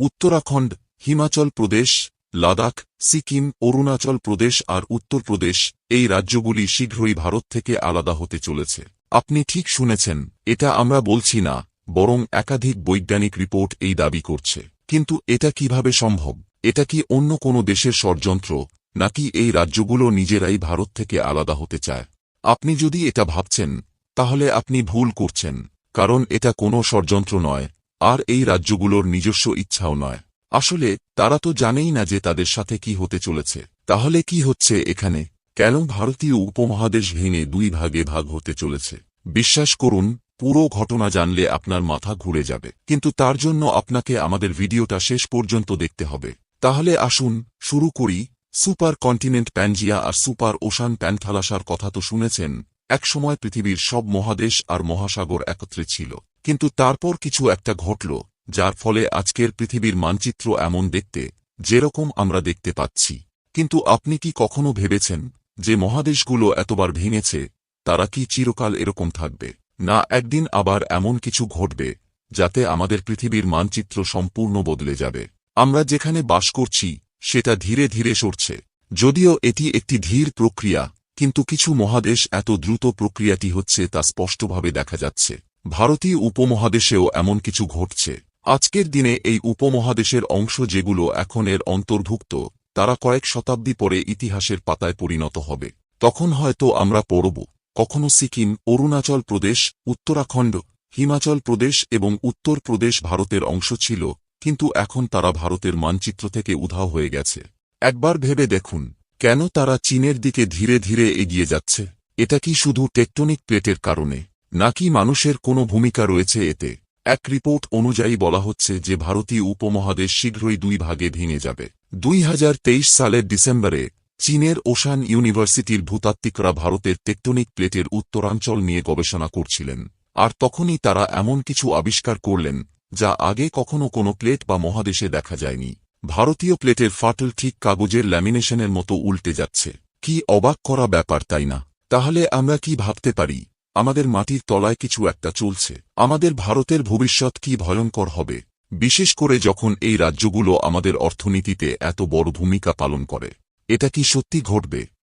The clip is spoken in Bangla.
উত্তরাখণ্ড, হিমাচল প্রদেশ, লাদাখ, সিকিম, অরুণাচল প্রদেশ আর উত্তরপ্রদেশ এই রাজ্যগুলি শীঘ্রই ভারত থেকে আলাদা হতে চলেছে। আপনি ঠিক শুনেছেন, এটা আমরা বলছি না, বরং একাধিক বৈজ্ঞানিক রিপোর্ট এই দাবি করছে। কিন্তু এটা কীভাবে সম্ভব? এটা কি অন্য কোনো দেশের ষড়যন্ত্র, নাকি এই রাজ্যগুলো নিজেরাই ভারত থেকে আলাদা হতে চায়? আপনি যদি এটা ভাবছেন, তাহলে আপনি ভুল করছেন, কারণ এটা কোনো ষড়যন্ত্র নয়। আর এই রাজ্যগুলোর নিজস্ব ইচ্ছাও নয়। আসলে, তারা তো জানেই না যে তাদের সাথে কি হতে চলেছে। তাহলে কি হচ্ছে এখানে? কেন ভারতীয় উপমহাদেশ ভেঙে দুই ভাগে ভাগ হতে চলেছে? বিশ্বাস করুন, পুরো ঘটনা জানলে আপনার মাথা ঘুরে যাবে। কিন্তু তার জন্য আপনাকে আমাদের ভিডিওটা শেষ পর্যন্ত দেখতে হবে। তাহলে আসুন, শুরু করি। সুপার কন্টিনেন্ট প্যানজিয়া আর সুপার ওশান প্যান্থালাসার কথা তো শুনেছেন, একসময় পৃথিবীর সব মহাদেশ আর মহাসাগর একত্রে ছিল। কিন্তু তারপর কিছু একটা ঘটল, যার ফলে আজকের পৃথিবীর মানচিত্র এমন দেখতে, যেরকম আমরা দেখতে পাচ্ছি। কিন্তু আপনি কি কখনো ভেবেছেন, যে মহাদেশগুলো এতবার ভেঙেছে, তারা কি চিরকাল এরকম থাকবে? না, একদিন আবার এমন কিছু ঘটবে, যাতে আমাদের পৃথিবীর মানচিত্র সম্পূর্ণ বদলে যাবে। আমরা যেখানে বাস করছি, সেটা ধীরে ধীরে সরছে। যদিও এটি একটি ধীর প্রক্রিয়া, কিন্তু কিছু মহাদেশ এত দ্রুত প্রক্রিয়াটি হচ্ছে তা স্পষ্টভাবে দেখা যাচ্ছে। ভারতীয় উপমহাদেশেও এমন কিছু ঘটছে। আজকের দিনে এই উপমহাদেশের অংশ যেগুলো এখন এর অন্তর্ভুক্ত, তারা কয়েক শতাব্দী পরে ইতিহাসের পাতায় পরিণত হবে। তখন হয়তো আমরা পড়ব, কখনো সিকিম, অরুণাচল প্রদেশ, উত্তরাখণ্ড, হিমাচল প্রদেশ এবং উত্তর প্রদেশ ভারতের অংশ ছিল, কিন্তু এখন তারা ভারতের মানচিত্র থেকে উধাও হয়ে গেছে। একবার ভেবে দেখুন, কেন তারা চীনের দিকে ধীরে ধীরে এগিয়ে যাচ্ছে? এটা কি শুধু টেকটনিক প্লেটের কারণে? নাকি মানুষের কোনো ভূমিকা রয়েছে এতে? এক রিপোর্ট অনুযায়ী বলা হচ্ছে যে ভারতীয় উপমহাদেশ শীঘ্রই দুই ভাগে ভেঙে যাবে। দুই হাজার তেইশ সালের ডিসেম্বরে চীনের ওশান ইউনিভার্সিটির ভূতাত্ত্বিকরা ভারতের টেকটনিক প্লেটের উত্তরাঞ্চল নিয়ে গবেষণা করছিলেন। আর তখনই তারা এমন কিছু আবিষ্কার করলেন, যা আগে কখনো কোনো প্লেট বা মহাদেশে দেখা যায়নি। ভারতীয় প্লেটের ফাটল ঠিক কাগজের ল্যামিনেশনের মতো উল্টে যাচ্ছে। কি অবাক করা ব্যাপার, তাই না? তাহলে আমরা কি ভাবতে পারি? আমাদের মাটির তলায় কিছু একটা চলছে। আমাদের ভারতের ভবিষ্যৎ কি ভয়ঙ্কর হবে। বিশেষ করে যখন এই রাজ্যগুলো আমাদের অর্থনীতিতে এত বড় ভূমিকা পালন করে। এটা কি সত্যি ঘটবে?